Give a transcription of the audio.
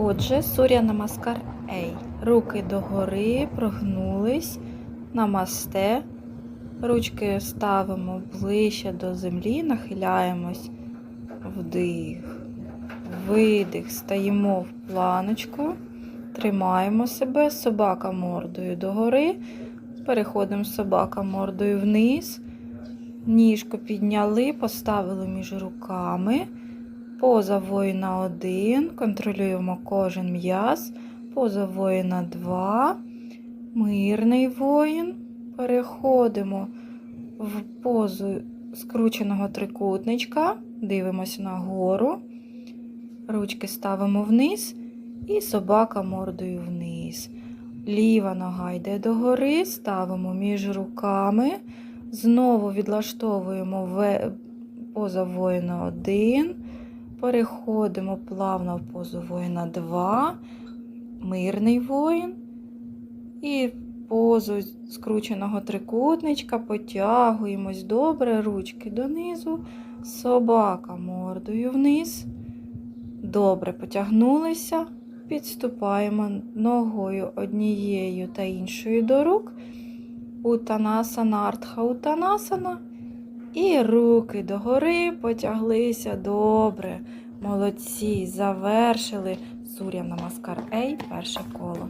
Отже, Суря Намаскар Ей. Руки догори, прогнулись, намасте. Ручки ставимо ближче до землі, нахиляємось. Вдих. Видих. Стаємо в планочку. Тримаємо себе. Собака мордою догори. Переходимо собака мордою вниз. Ніжку підняли, поставили між руками. Поза воїна 1. Контролюємо кожен м'яз. Поза воїна 2. Мирний воїн. Переходимо в позу скрученого трикутничка. Дивимося нагору. Ручки ставимо вниз. І собака мордою вниз. Ліва нога йде догори, ставимо між руками. Знову відлаштовуємо поза воїна 1. Переходимо плавно в позу воїна 2, мирний воїн. І позу скрученого трикутничка потягуємось добре, ручки донизу, собака мордою вниз. Добре потягнулися, підступаємо ногою однією та іншою до рук. Утанасана, артха утанасана. І руки догори потяглися добре. Молодці, завершили Суря Намаскар Ей перше коло.